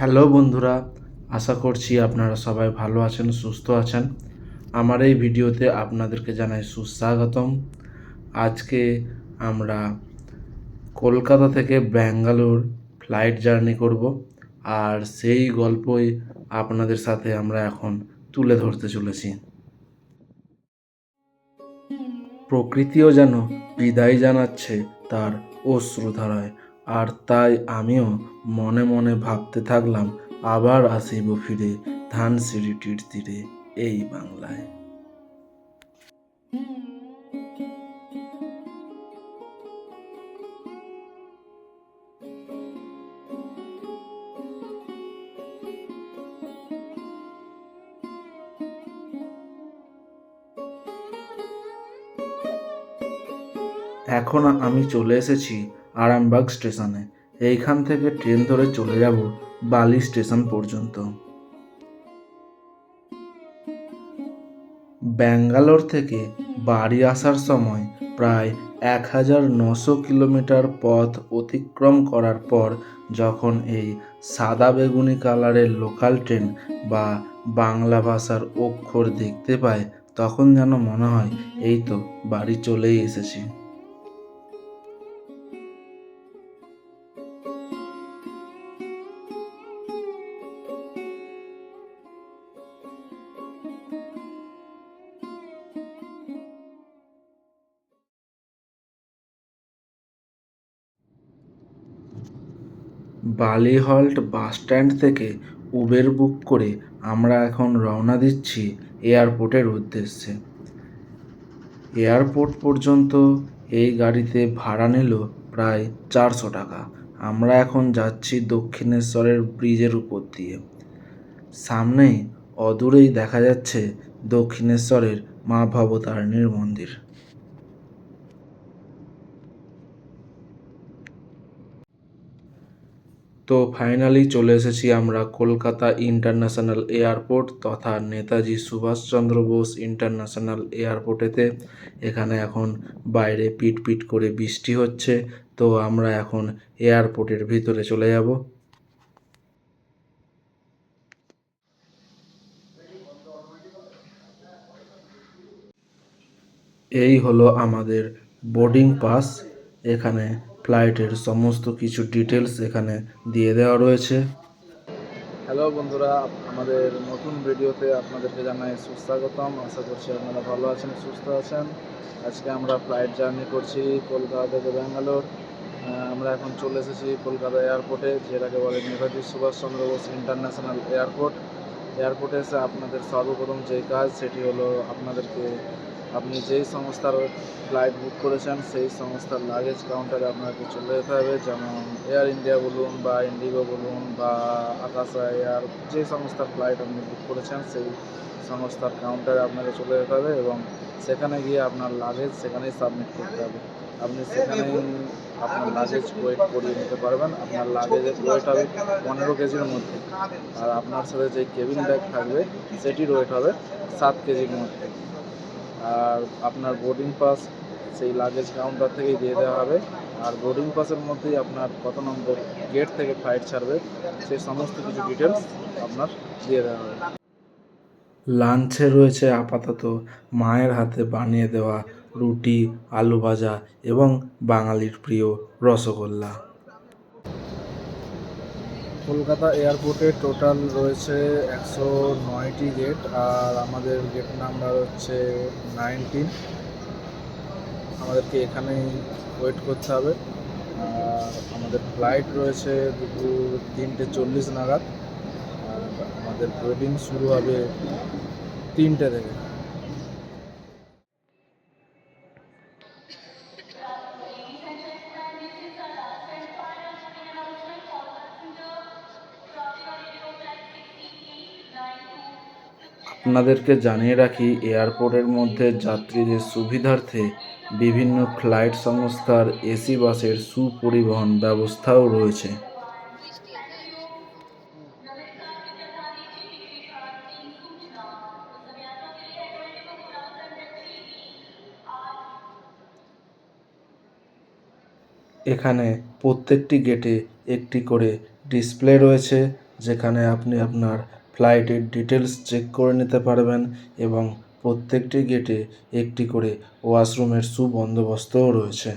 Hello বন্ধুরা, আশা করছি আপনারা সবাই ভালো আছেন, সুস্থ আছেন। আমার এই ভিডিওতে আপনাদেরকে জানাই সুস্বাগতম। আজকে আমরা কলকাতা থেকে ব্যাঙ্গালোর ফ্লাইট জার্নি করব আর সেই গল্পই আপনাদের সাথে আমরা এখন তুলে ধরতে চলেছি। প্রকৃতিও যেন বিদায় জানাচ্ছে তার অশ্রুধারায়। আর তাই আমিও মনে মনে ভাবতে থাকলাম, আবার আসিব ফিরে ধানসিঁড়িটির তীরে এই বাংলায়। এখন আমি চলে এসেছি আরামবাগ স্টেশনে। এইখান থেকে ট্রেন ধরে চলে যাব বালি স্টেশন পর্যন্ত। ব্যাঙ্গালোর থেকে বাড়ি আসার সময় প্রায় এক হাজার নশো কিলোমিটার পথ অতিক্রম করার পর যখন এই সাদা বেগুনি কালারের লোকাল ট্রেন বা বাংলা ভাষার অক্ষর দেখতে পায়, তখন যেন মনে হয়, এই তো, বাড়ি চলেই এসেছি। বালিহল্ট বাস স্ট্যান্ড থেকে উবের বুক করে আমরা এখন রওনা দিচ্ছি এয়ারপোর্টের উদ্দেশ্যে। এয়ারপোর্ট পর্যন্ত এই গাড়িতে ভাড়া নিল প্রায় চারশো টাকা। আমরা এখন যাচ্ছি দক্ষিণেশ্বরের ব্রিজের উপর দিয়ে। সামনেই অদূরেই দেখা যাচ্ছে দক্ষিণেশ্বরের মা ভবতারিণীর মন্দির। তো ফাইনালি চলে এসেছি আমরা কলকাতা ইন্টারন্যাশনাল এয়ারপোর্ট তথা নেতাজি সুভাষচন্দ্র বোস ইন্টারন্যাশনাল এয়ারপোর্টেতে এখানে এখন বাইরে পিট পিট করে বৃষ্টি হচ্ছে, তো আমরা এখন এয়ারপোর্টের ভিতরে চলে যাব। এই হলো আমাদের বোর্ডিং পাস এখানে ফ্লাইটের সমস্ত কিছু ডিটেলস এখানে দিয়ে দেওয়া রয়েছে। হ্যালো বন্ধুরা, আমাদের নতুন ভিডিওতে আপনাদেরকে জানাই সুস্বাগতম। আশা করছি আপনারা ভালো আছেন, সুস্থ আছেন। আজকে আমরা ফ্লাইট জার্নি করছি কলকাতা থেকে ব্যাঙ্গালোর। আমরা এখন চলে এসেছি কলকাতা এয়ারপোর্টে যেটাকে বলে নেতাজি সুভাষচন্দ্র বোস ইন্টারন্যাশনাল এয়ারপোর্ট এয়ারপোর্টে এসে আপনাদের সর্বপ্রথম যে কাজ, সেটি হলো আপনাদেরকে আপনি যেই সংস্থার ফ্লাইট বুক করেছেন, সেই সংস্থার লাগেজ কাউন্টারে আপনাকে চলে যেতে হবে। যেমন এয়ার ইন্ডিয়া বলুন বা ইন্ডিগো বলুন বা আকাশা এয়ার যে সংস্থার ফ্লাইট আপনি বুক করেছেন, সেই সংস্থার কাউন্টারে আপনাকে চলে যেতে হবে এবং সেখানে গিয়ে আপনার লাগেজ সেখানেই সাবমিট করতে হবে। আপনি সেখানেই আপনার লাগেজ ওয়েট করিয়ে নিতে পারবেন। আপনার লাগেজের ওয়েট হবে পনেরো কেজির মধ্যে। আর আপনার সাথে যে কেবিন ব্যাগ থাকবে, সেটির ওয়েট হবে সাত কেজির মধ্যে। আর আপনার বোর্ডিং পাস সেই লাগেজ কাউন্টার থেকেই দিয়ে দেওয়া হবে। আর বোর্ডিং পাসের মধ্যেই আপনার কত নম্বর গেট থেকে ফ্লাইট ছাড়বে, সেই সমস্ত কিছু ডিটেলস আপনার দিয়ে দেওয়া হবে। লাঞ্চে রয়েছে আপাতত মায়ের হাতে বানিয়ে দেওয়া রুটি, আলু ভাজা এবং বাঙালির প্রিয় রসগোল্লা। কলকাতা এয়ারপোর্টে টোটাল রয়েছে একশো নয়টি গেট আর আমাদের গেট নাম্বার হচ্ছে নাইনটিন। আমাদেরকে এখানেই ওয়েট করতে হবে। আমাদের ফ্লাইট রয়েছে দুপুর তিনটে চল্লিশ নাগাদ। আর আমাদের বোর্ডিং শুরু হবে তিনটে থেকে। আপনাদেরকে জানিয়ে রাখি, এয়ারপোর্টের মধ্যে যাত্রীদের সুবিধার্থে বিভিন্ন ফ্লাইট সংস্থার এসি বাসের সুপরিবহন ব্যবস্থাও রয়েছে। এখানে প্রত্যেকটি গেটে একটি করে ডিসপ্লে রয়েছে, যেখানে আপনি আপনার ফ্লাইটের ডিটেলস চেক করে নিতে পারবেন এবং প্রত্যেকটি গেটে একটি করে ওয়াশরুমের সুবন্দোবস্তও রয়েছে।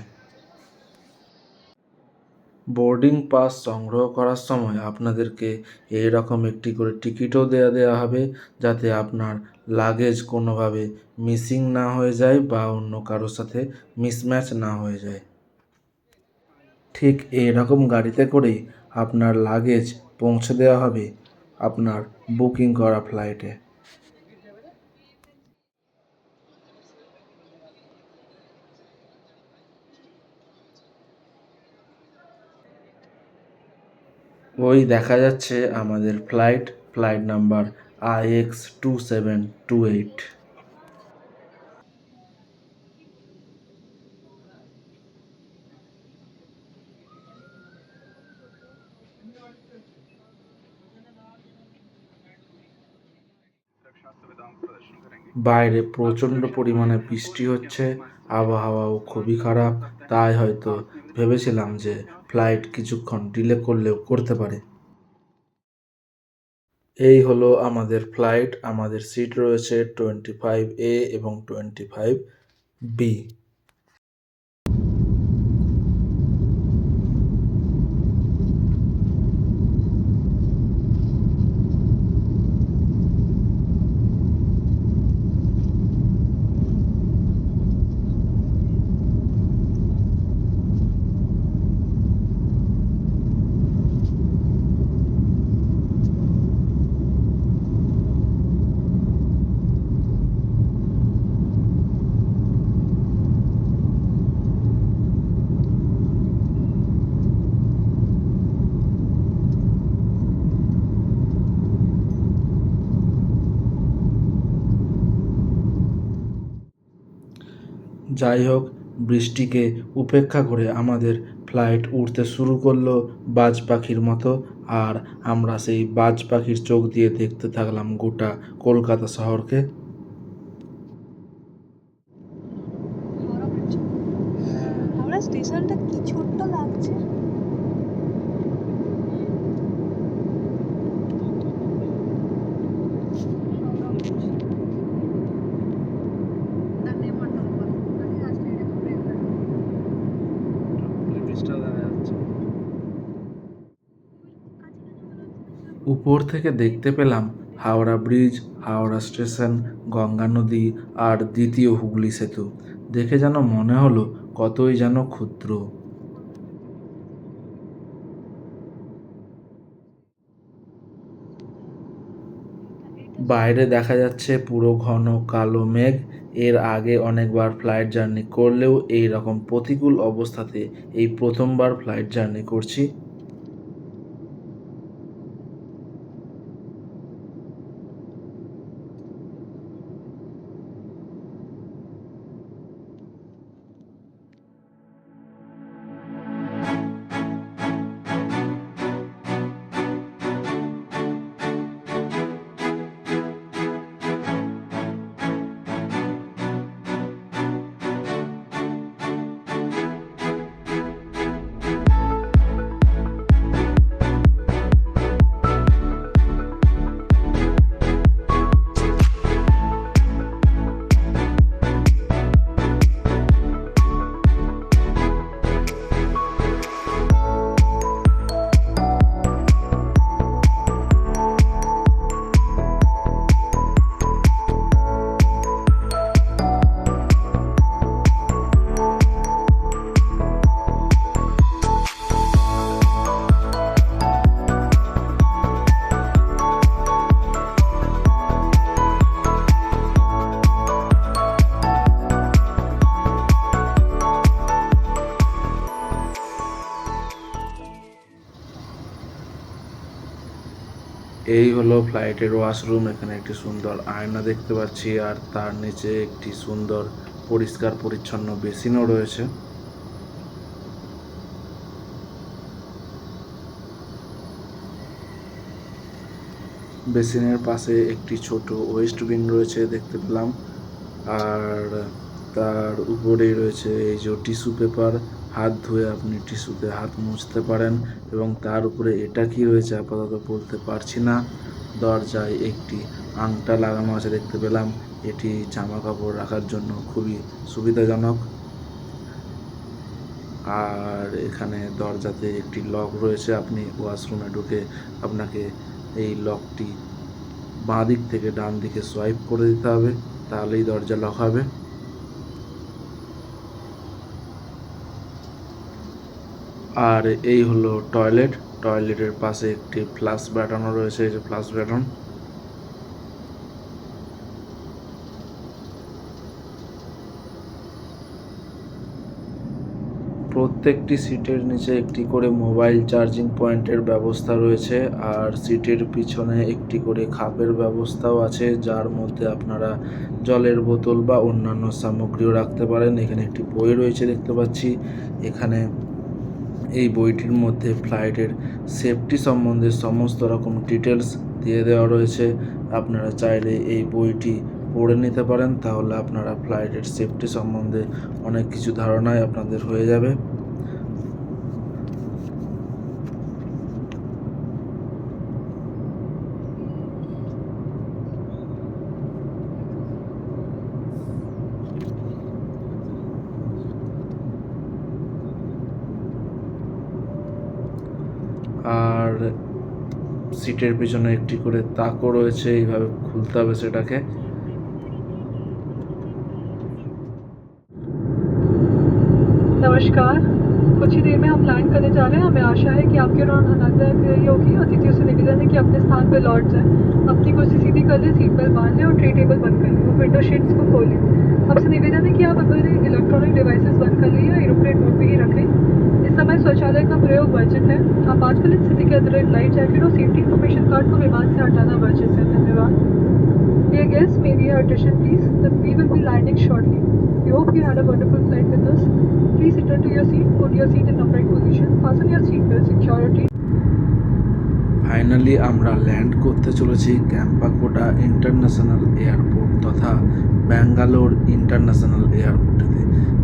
বোর্ডিং পাস সংগ্রহ করার সময় আপনাদেরকে এই রকম একটি করে টিকিটও দেওয়া দেওয়া হবে যাতে আপনার লাগেজ কোনোভাবে মিসিং না হয়ে যায় বা অন্য কারোর সাথে মিসম্যাচ না হয়ে যায়। ঠিক এই রকম গাড়িতে করেই আপনার লাগেজ পৌঁছে দেওয়া হবে আপনার বুকিং করা ফ্লাইটে। ওই দেখা যাচ্ছে আমাদের flight flight number I X two seven two eight. বাইরে প্রচণ্ড পরিমাণে বৃষ্টি হচ্ছে, আবহাওয়াও খুবই খারাপ। তাই হয়তো ভেবেছিলাম যে ফ্লাইট কিছুক্ষণ ডিলে করলেও করতে পারে। এই হলো আমাদের ফ্লাইট। আমাদের সিট রয়েছে টোয়েন্টি ফাইভ এ এবং টোয়েন্টি ফাইভ বি। যাই হোক বৃষ্টিকে উপেক্ষা করে আমাদের ফ্লাইট উঠতে শুরু করল বাজ পাখির মতো। আর আমরা সেই বাজ পাখির চোখ দিয়ে দেখতে থাকলাম গোটা কলকাতা শহরকে হাওড়া স্টেশনটা কি ছোট্ট লাগছে ব্রিজটা দেখা যাচ্ছে উপর থেকে দেখতে পেলাম হাওড়া ব্রিজ, হাওড়া স্টেশন, গঙ্গা নদী আর দ্বিতীয় হুগলি সেতু। দেখে যেন মনে হলো কতই যেন ক্ষুদ্র। বাইরে দেখা যাচ্ছে পুরো ঘন কালো মেঘ। এর আগে অনেকবার ফ্লাইট জার্নি করলেও এই রকম প্রতিকূল অবস্থাতে এই প্রথমবার ফ্লাইট জার্নি করছি। এই হলো ফ্লাইটের ওয়াশরুম, এখানে একটি সুন্দর আয়না দেখতে পাচ্ছি, আর তার নিচে একটি সুন্দর পরিষ্কার পরিচ্ছন্ন বেসিনও রয়েছে। বেসিনের পাশে একটি ছোট ওয়েস্ট বিন রয়েছে দেখতে পেলাম, আর তার উপরেই রয়েছে এই যে টিস্যু পেপার হাত ধুয়ে আপনি টিস্যুতে হাত মুছতে পারেন এবং তার উপরে এটা কি রয়েছে আপাতত বলতে পারছি না। দরজায় একটি আংটা লাগানো আছে দেখতে পেলাম। এটি জামা কাপড় রাখার জন্য খুবই সুবিধাজনক। আর এখানে দরজাতে একটি লক রয়েছে। আপনি ওয়াশরুমে ঢুকে আপনাকে এই লকটি বাঁ দিক থেকে ডান দিকে সোয়াইপ করে দিতে হবে। তাহলেই দরজা লক হবে। আর এই হলো টয়লেট। টয়লেটের পাশে একটি ফ্লাশ ব্যাটানো রয়েছে, এই যে ফ্লাশ ব্যাটন। প্রত্যেকটি সিটের নিচে একটি করে মোবাইল চার্জিং পয়েন্টের ব্যবস্থা রয়েছে, আর সিটের পিছনে একটি করে খাপের ব্যবস্থাও আছে, যার মধ্যে আপনারা জলের বোতল বা অন্যান্য সামগ্রীও রাখতে পারেন। এখানে একটি বই রয়েছে দেখতে পাচ্ছি। এখানে এই বইটির মধ্যে ফ্লাইটের সেফটি সম্বন্ধে সমস্ত রকম ডিটেলস দিয়ে দেওয়া রয়েছে। আপনারা চাইলে এই বইটি পড়ে নিতে পারেন, তাহলে আপনারা ফ্লাইটের সেফটি সম্বন্ধে অনেক কিছু ধারণাই আপনাদের হয়ে যাবে। সিটের পিছনে একটি করে তাকও রয়েছে এইভাবে খুলতে হবে সেটাকে नमस्कार कुछ ही देर में हम लैंड करने जा रहे हैं हमें आशा है कि आपके दौरान आनंददायक रही होगी अतिथियों से निवेदन है कि अपने स्थान पर लौट जाएं अपनी कुर्सी सीधी कर लें सीट बेल्ट बांध लें और ट्रे टेबल बंद कर लें और विंडो शीट्स को खोलें आपसे निवेदन है कि आप अपने इलेक्ट्रॉनिक डिवाइसेस बंद कर लें या एरोप्लेन मोड पर ही रखें इस समय शौचालय का प्रयोग वर्जित है आपातकालीन स्थिति के अतिरिक्त लाइफ जैकेट और सेफ्टी इन्फॉर्मेशन कार्ड को विमान से हटाना वर्जित है धन्यवाद Dear guests, may we have your attention please? That we will be landing shortly. We hope you had a wonderful flight with us. Please return to your seat, put your seat in upright position, fasten your seatbelt security. Finally আমরা land করতে চলেছি ক্যাম্পাকোটা international airport তথা Bangalore international এয়ারপোর্টেতে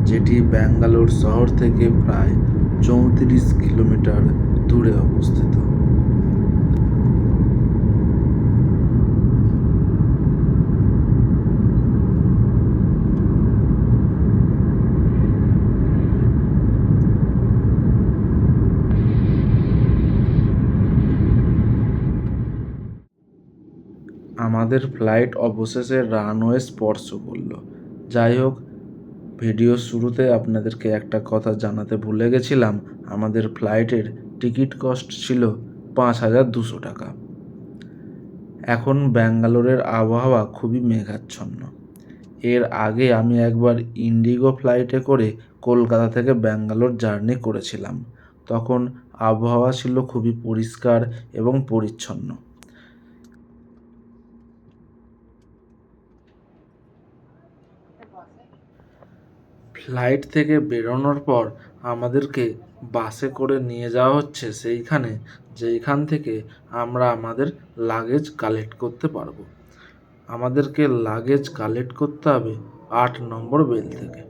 যেটি ব্যাঙ্গালোর শহর থেকে প্রায় চৌত্রিশ kilometre দূরে অবস্থিত। আমাদের ফ্লাইট অবশেষে রানওয়ে স্পর্শ করল। যাই হোক ভিডিও শুরুতে আপনাদেরকে একটা কথা জানাতে ভুলে গেছিলাম। আমাদের ফ্লাইটের টিকিট কস্ট ছিল পাঁচ হাজার দুশো টাকা। এখন ব্যাঙ্গালোরের আবহাওয়া খুবই মেঘাচ্ছন্ন। এর আগে আমি একবার ইন্ডিগো ফ্লাইটে করে কলকাতা থেকে ব্যাঙ্গালোর জার্নি করেছিলাম। তখন আবহাওয়া ছিল খুবই পরিষ্কার এবং পরিচ্ছন্ন। ফ্লাইট থেকে বেরোনোর পর আমাদেরকে বাসে করে নিয়ে যাওয়া হচ্ছে সেইখানে, যেইখান থেকে আমরা আমাদের লাগেজ কালেক্ট করতে পারব। আমাদেরকে লাগেজ কালেক্ট করতে হবে আট নম্বর বেল থেকে।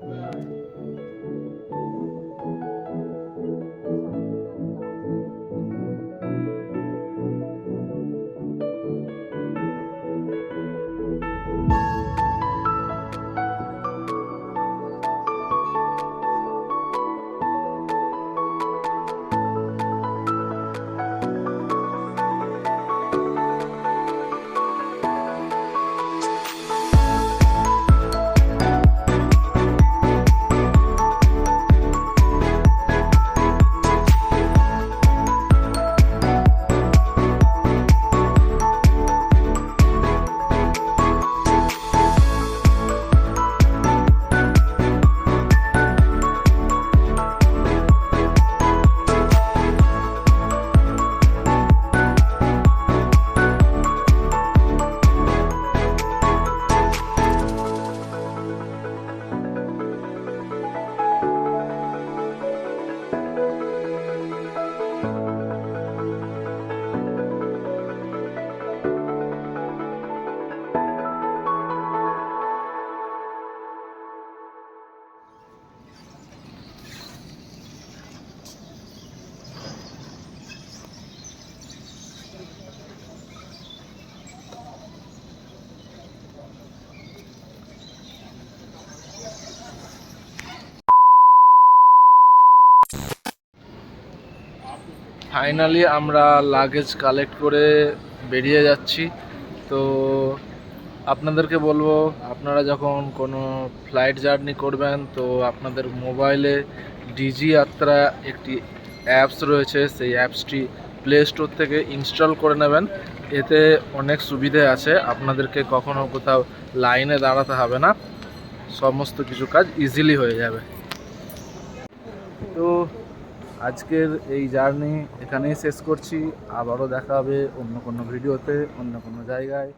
ফাইনালি আমরা লাগেজ কালেক্ট করে বেরিয়ে যাচ্ছি। তো আপনাদেরকে বলব, আপনারা যখন কোনো ফ্লাইট জার্নি করবেন, তো আপনাদের মোবাইলে ডিজি যাত্রা একটি অ্যাপস রয়েছে, সেই অ্যাপসটি প্লে স্টোর থেকে ইনস্টল করে নেবেন। এতে অনেক সুবিধে আছে, আপনাদেরকে কখনো কোথাও লাইনে দাঁড়াতে হবে না। সমস্ত কিছু কাজ ইজিলি হয়ে যাবে। তো আজকের এই জার্নি এখানেই শেষ করছি। আবারও দেখা হবে অন্য কোনো ভিডিওতে, অন্য কোনো জায়গায়।